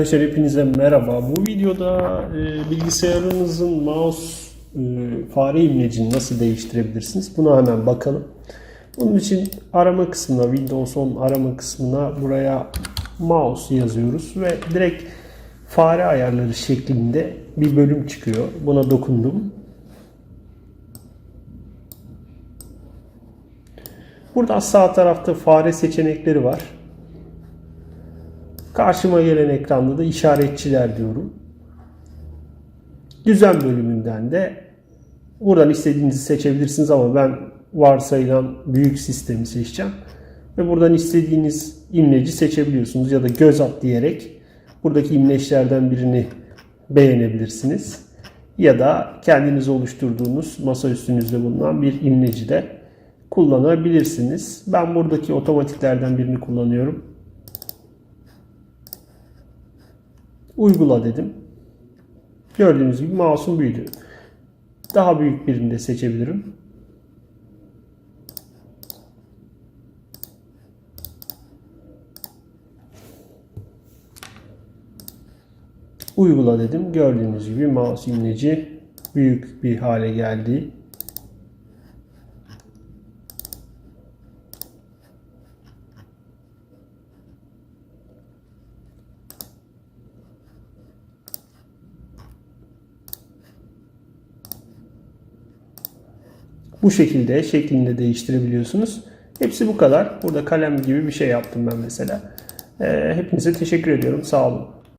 Arkadaşlar hepinize merhaba. Bu videoda e, bilgisayarınızın mouse e, fare imlecini nasıl değiştirebilirsiniz? Buna hemen bakalım. Bunun için arama kısmına, Windows 10 arama kısmına buraya mouse yazıyoruz ve direkt fare ayarları şeklinde bir bölüm çıkıyor. Buna dokundum. Burada sağ tarafta fare seçenekleri var. Karşıma gelen ekranda da işaretçiler diyorum. Düzen bölümünden de buradan istediğinizi seçebilirsiniz ama ben varsayılan büyük sistemi seçeceğim. Ve buradan istediğiniz imleci seçebiliyorsunuz ya da göz at diyerek buradaki imleçlerden birini beğenebilirsiniz. Ya da kendiniz oluşturduğunuz masa üstünüzde bulunan bir imleci de kullanabilirsiniz. Ben buradaki otomatiklerden birini kullanıyorum. Uygula dedim. Gördüğünüz gibi mouse'um büyüdü. Daha büyük birini de seçebilirim. Uygula dedim. Gördüğünüz gibi mouse imleci büyük bir hale geldi. Bu şekilde şeklinde değiştirebiliyorsunuz. Hepsi bu kadar. Burada kalem gibi bir şey yaptım ben mesela. Ee, hepinize teşekkür ediyorum. Sağ olun.